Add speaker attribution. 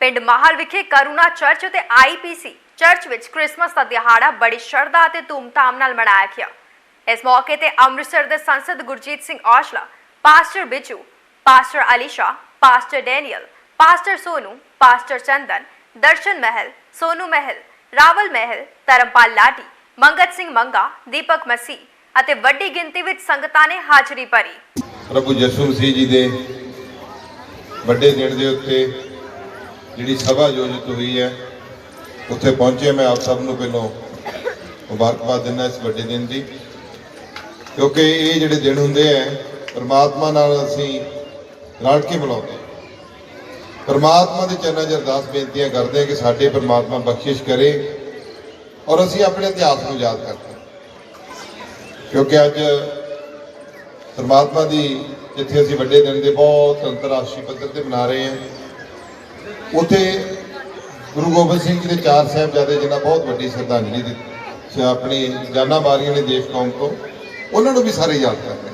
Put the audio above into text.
Speaker 1: ਪਿੰਡ ਮਾਹਲ ਵਿਖੇ ਕਰੁਣਾ ਚਰਚ ਅਤੇ ਆਈਪੀਸੀ ਚਰਚ ਵਿੱਚ ਕ੍ਰਿਸਮਸ ਦਾ ਦਿਹਾੜਾ ਬੜੀ ਸ਼ਰਧਾ ਅਤੇ ਧੂਮਧਾਮ ਨਾਲ ਮਨਾਇਆ ਗਿਆ। ਇਸ ਮੌਕੇ ਤੇ ਅੰਮ੍ਰਿਤਸਰ ਦੇ ਸੰਸਦ Gurjeet Singh Aujla, pastor Biju, pastor Alisha pastor Daniel, pastor Sonu, pastor Chandan, Darshan Mahal, Sonu Mahal, Rawal Mahal, Dharampal Ladi, Mangat Singh Manga, Deepak Masih ਅਤੇ ਵੱਡੀ ਗਿਣਤੀ ਵਿੱਚ ਸੰਗਤਾਂ ਨੇ ਹਾਜ਼ਰੀ ਭਰੀ।
Speaker 2: ਪ੍ਰਭੂ ਯਿਸੂ ਮਸੀਹ ਜੀ ਦੇ ਵੱਡੇ ਦਿਨ ਦੇ ਉੱਤੇ ਜਿਹੜੀ ਸਭਾ ਆਯੋਜਿਤ ਹੋਈ ਹੈ, ਉੱਥੇ ਪਹੁੰਚੇ ਮੈਂ ਆਪ ਸਭ ਨੂੰ ਪਹਿਲਾਂ ਮੁਬਾਰਕਬਾਦ ਦਿੰਦਾ ਇਸ ਵੱਡੇ ਦਿਨ ਦੀ। ਕਿਉਂਕਿ ਇਹ ਜਿਹੜੇ ਦਿਨ ਹੁੰਦੇ ਆ ਪਰਮਾਤਮਾ ਨਾਲ ਅਸੀਂ ਰਲ ਕੇ ਮਿਲਾਉਂਦੇ ਪਰਮਾਤਮਾ ਦੇ ਚਰਨਾਂ 'ਚ ਅਰਦਾਸ ਬੇਨਤੀਆਂ ਕਰਦੇ ਹਾਂ ਕਿ ਸਾਡੇ ਪਰਮਾਤਮਾ ਬਖਸ਼ਿਸ਼ ਕਰੇ ਔਰ ਅਸੀਂ ਆਪਣੇ ਇਤਿਹਾਸ ਨੂੰ ਯਾਦ ਕਰਦੇ ਕਿਉਂਕਿ ਅੱਜ ਪਰਮਾਤਮਾ ਦੀ ਜਿੱਥੇ ਅਸੀਂ ਵੱਡੇ ਦਿਨ ਦੇ ਬਹੁਤ ਅੰਤਰਰਾਸ਼ਟਰੀ ਪੱਧਰ ਤੇ ਮਨਾ ਰਹੇ ਹਾਂ ਉੱਥੇ ਗੁਰੂ ਗੋਬਿੰਦ ਸਿੰਘ ਜੀ ਦੇ ਚਾਰ ਸਾਹਿਬਜ਼ਾਦੇ, ਜਿਨ੍ਹਾਂ ਬਹੁਤ ਵੱਡੀ ਸ਼ਰਧਾਂਜਲੀ ਦਿੱਤੀ ਆਪਣੀ ਜਾਨਾਂ ਮਾਰੀਆਂ ਨੇ ਦੇਸ਼ ਕੌਮ ਤੋਂ, ਉਹਨਾਂ ਨੂੰ ਵੀ ਸਾਰੇ ਯਾਦ ਕਰਦੇ